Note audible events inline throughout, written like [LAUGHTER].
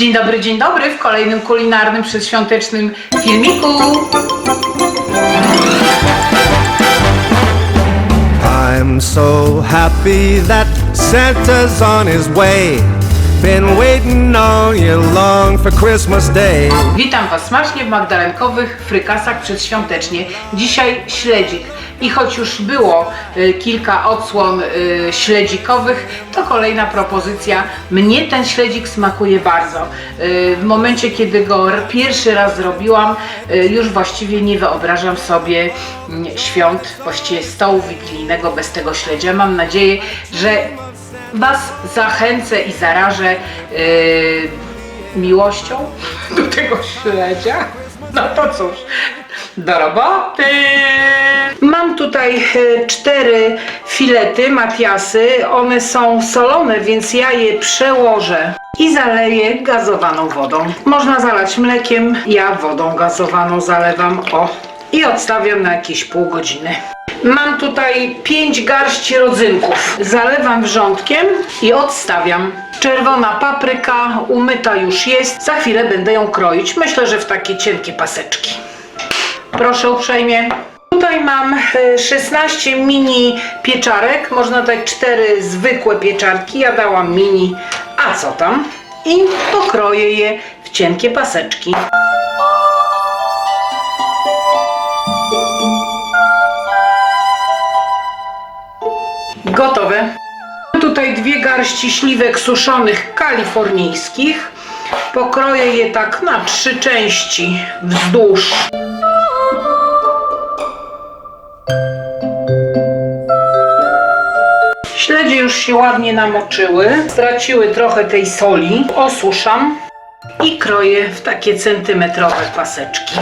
Dzień dobry, dzień dobry w kolejnym kulinarnym przedświątecznym filmiku. I'm so happy that Santa's on his way. Been waiting all year long for Christmas Day. Witam Was smacznie w magdalenkowych frykasach przedświątecznie. Dzisiaj śledzik. I choć już było y, kilka odsłon y, śledzikowych, to kolejna propozycja. Mnie ten śledzik smakuje bardzo. Y, w momencie, kiedy go pierwszy raz zrobiłam, y, już właściwie nie wyobrażam sobie mm, świąt, właściwie stołu wigilijnego bez tego śledzia. Mam nadzieję, że Was zachęcę i zarażę yy, miłością [LAUGHS] do tego śledzia. No to cóż, do roboty! Mam tutaj e, cztery filety Matiasy. One są solone, więc ja je przełożę i zaleję gazowaną wodą. Można zalać mlekiem, ja wodą gazowaną zalewam. O! I odstawiam na jakieś pół godziny. Mam tutaj 5 garści rodzynków. Zalewam wrzątkiem i odstawiam. Czerwona papryka umyta już jest. Za chwilę będę ją kroić. Myślę, że w takie cienkie paseczki. Proszę uprzejmie. Tutaj mam e, 16 mini pieczarek. Można dać 4 zwykłe pieczarki. Ja dałam mini. A co tam? I pokroję je w cienkie paseczki. Gotowe. Tutaj dwie garści śliwek suszonych kalifornijskich. Pokroję je tak na trzy części wzdłuż. Śledzie już się ładnie namoczyły, straciły trochę tej soli. Osuszam i kroję w takie centymetrowe paseczki.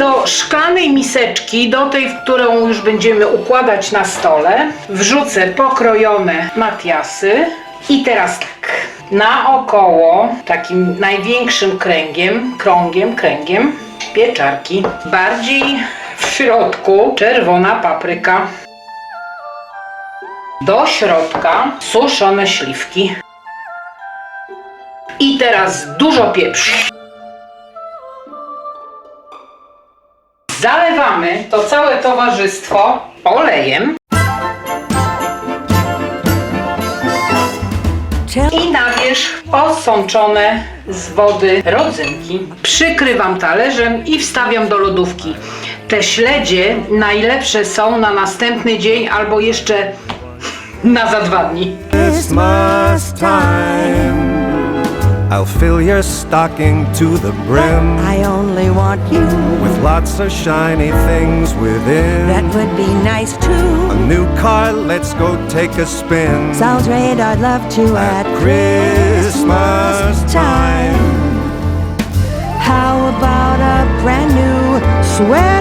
Do szklanej miseczki, do tej, w którą już będziemy układać na stole, wrzucę pokrojone matiasy. I teraz tak, naokoło, takim największym kręgiem, krągiem, kręgiem, pieczarki. Bardziej w środku czerwona papryka. Do środka suszone śliwki. I teraz dużo pieprzu. Zalewamy to całe towarzystwo olejem i na wierzch osączone z wody rodzynki. Przykrywam talerzem i wstawiam do lodówki. Te śledzie najlepsze są na następny dzień albo jeszcze [LAUGHS] na za dwa dni. Christmas time. I'll fill your stocking to the brim I only want you. with lots of shiny things within. That would be nice too. A new car, let's go take a spin. Sounds great, I'd love to At at Christmas time. How about a brand new sweater?